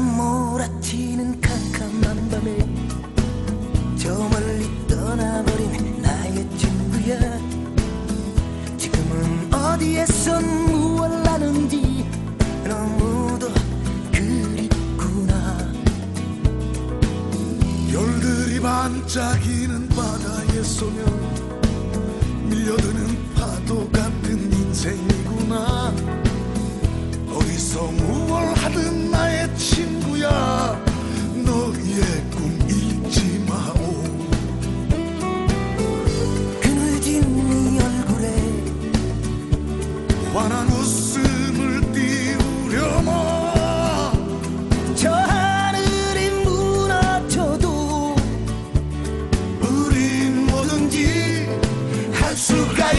몰아치는 캄캄한 밤에 저 멀리 떠나버린 나의 친구야. 지금은 어디에서 무얼 하는지 너무도 그립구나. 별들이 반짝이는 바다에 쏘면 밀려드는 파도 같은 인생이구나. 어디서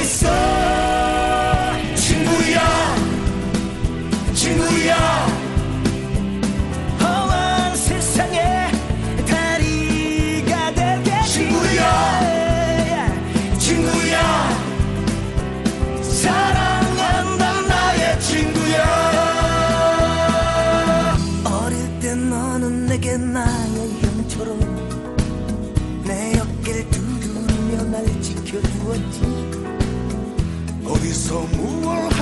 있어. 친구야 친구야. 험한 세상에 다리가 되겠지 친구야. 친구야. 사랑한다 나의 친구야. 어릴 때 너는 내게 나의 형처럼 내 어깨를 두드리며 날 지켜주었지 어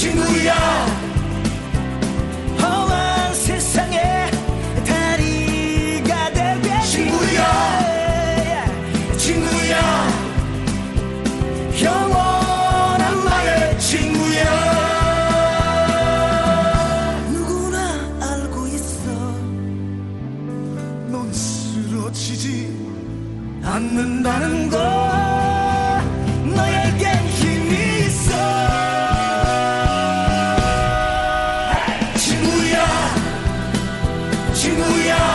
친구야. 험한 세상에 다리가 되겠지 친구야. 친구야. 영원한 나의 친구야. 누구나 알고 있어. 넌 쓰러지지 않는다는 걸 请不要